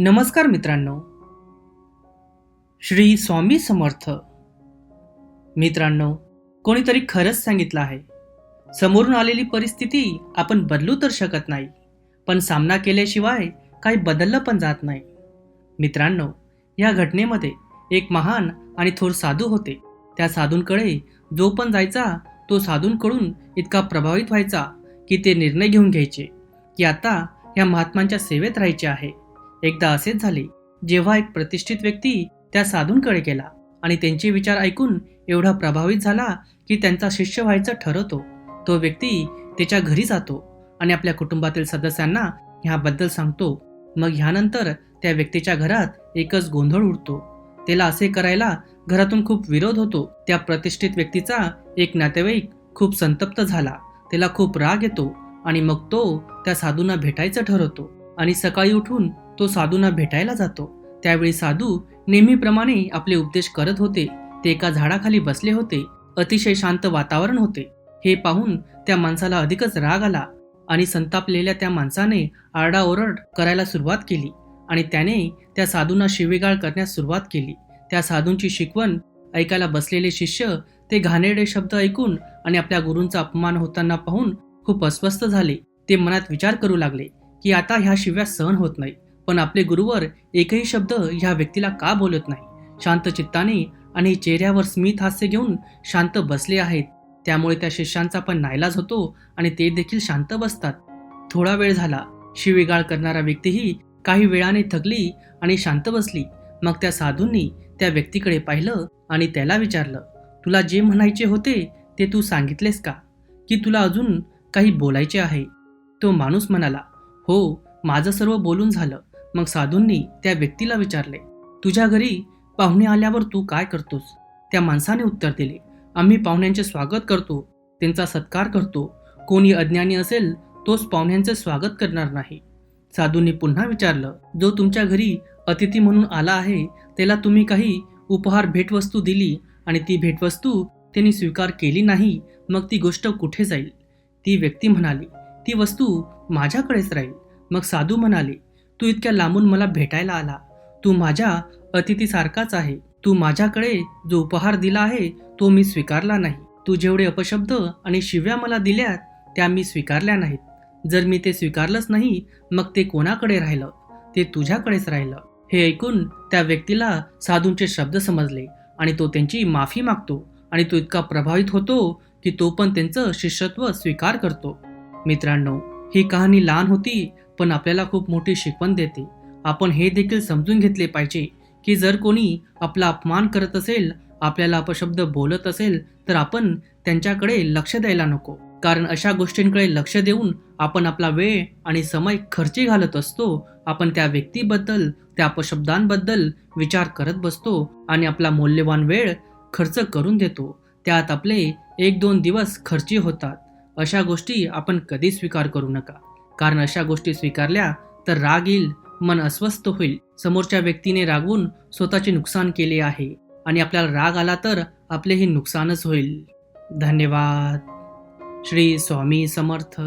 नमस्कार मित्रांनो. श्री स्वामी समर्थ. मित्रांनो कोणीतरी खरंच सांगितलं आहे. समोरून आलेली परिस्थिती आपण बदलू तर शकत नाही पण सामना केल्याशिवाय काही बदललं पण जात नाही. मित्रांनो या घटनेमध्ये एक महान आणि थोर साधू होते. त्या साधूंकडे जो पण जायचा तो साधूंकडून इतका प्रभावित व्हायचा की ते निर्णय घेऊन घ्यायचे की आता या महात्मांच्या सेवेत राहायचे आहे. एकदा असेच झाले जेव्हा एक प्रतिष्ठित व्यक्ती त्या साधूंकडे गेला आणि त्यांचे विचार ऐकून एवढा प्रभावित झाला की त्यांचा शिष्य व्हायचं ठरवतो. तो व्यक्ती त्याच्या घरी जातो आणि आपल्या कुटुंबातील सदस्यांना ह्याबद्दल सांगतो. मग ह्यानंतर त्या व्यक्तीच्या घरात एकच गोंधळ उडतो. त्याला असे करायला घरातून खूप विरोध होतो. त्या प्रतिष्ठित व्यक्तीचा एक नातेवाईक खूप संतप्त झाला. त्याला खूप राग येतो आणि मग तो त्या साधूंना भेटायचं ठरवतो आणि सकाळी उठून तो साधूंना भेटायला जातो. त्यावेळी साधू नेहमीप्रमाणे आपले उपदेश करत होते. ते एका झाडाखाली बसले होते. अतिशय शांत वातावरण होते. हे पाहून त्या माणसाला अधिकच राग आला आणि संतापलेल्या त्या माणसाने आरडाओरड करायला सुरुवात केली आणि त्याने त्या साधूंना शिवेगाळ करण्यास सुरुवात केली. त्या साधूंची शिकवण ऐकायला बसलेले शिष्य ते घाणेरडे शब्द ऐकून आणि आपल्या गुरूंचा अपमान होताना पाहून खूप अस्वस्थ झाले. ते मनात विचार करू लागले की आता ह्या शिव्या सहन होत नाही पण आपले गुरुवर एकही शब्द ह्या व्यक्तीला का बोलत नाही? शांत चित्ताने आणि चेहऱ्यावर स्मित हास्य घेऊन शांत बसले आहेत. त्यामुळे त्या शिष्यांचा पण नाईलाज होतो आणि ते देखील शांत बसतात. थोडा वेळ झाला. शिवीगाळ करणारा व्यक्तीही काही वेळाने थकली आणि शांत बसली. मग त्या साधूंनी त्या व्यक्तीकडे पाहिलं आणि त्याला विचारलं तुला जे म्हणायचे होते ते तू सांगितलेस का? की तुला अजून काही बोलायचे आहे? तो माणूस म्हणाला हो माझं सर्व बोलून झालं. मग साधूंनी त्या व्यक्तीला विचारले तुझ्या घरी पाहुणे आल्यावर तू काय करतोस? त्या माणसाने उत्तर दिले आम्ही पाहुण्यांचे स्वागत करतो त्यांचा सत्कार करतो. कोणी अज्ञानी असेल तोच पाहुण्यांचे स्वागत करणार नाही. साधूंनी पुन्हा विचारलं जो तुमच्या घरी अतिथी म्हणून आला आहे त्याला तुम्ही काही उपहार भेटवस्तू दिली आणि ती भेटवस्तू त्यांनी स्वीकार केली नाही मग ती गोष्ट कुठे जाईल? ती व्यक्ती म्हणाली ती वस्तू माझ्याकडेच राहील. मग साधू म्हणाले तू इतक्या लांबून मला भेटायला आला. तू माझ्या अतिथीसारखाच आहे. तू माझ्याकडे जो उपहार दिला आहे तो मी स्वीकारला नाही. तू जेवढे अपशब्द आणि शिव्या मला दिल्यात त्या मी स्वीकारल्या नाहीत. जर मी ते स्वीकारलंच नाही मग ते कोणाकडे राहिलं? ते तुझ्याकडेच राहिलं. हे ऐकून त्या व्यक्तीला साधूंचे शब्द समजले आणि तो त्यांची माफी मागतो आणि तो इतका प्रभावित होतो की तो पण त्यांचं शिष्यत्व स्वीकार करतो. मित्रांनो ही कहाणी लहान होती पण आपल्याला खूप मोठी शिकवण देते. आपण हे देखील समजून घेतले पाहिजे की जर कोणी आपला अपमान करत असेल आपल्याला अपशब्द बोलत असेल तर आपण त्यांच्याकडे लक्ष द्यायला नको. कारण अशा गोष्टींकडे लक्ष देऊन आपण आपला वेळ आणि समय खर्ची घालत असतो आपण त्या व्यक्तीबद्दल त्या अपशब्दांबद्दल विचार करत बसतो आणि आपला मौल्यवान वेळ खर्च करून देतो. त्यात आपले एक दोन दिवस खर्ची होतात. अशा गोष्टी आपण कधी स्वीकार करू नका. कारण अशा गोष्टी स्वीकारल्या तर राग येईल मन अस्वस्थ होईल. समोरच्या व्यक्तीने रागवून स्वतःचे नुकसान केले आहे आणि आपल्याला राग आला तर आपलेही नुकसानच होईल. धन्यवाद. श्री स्वामी समर्थ.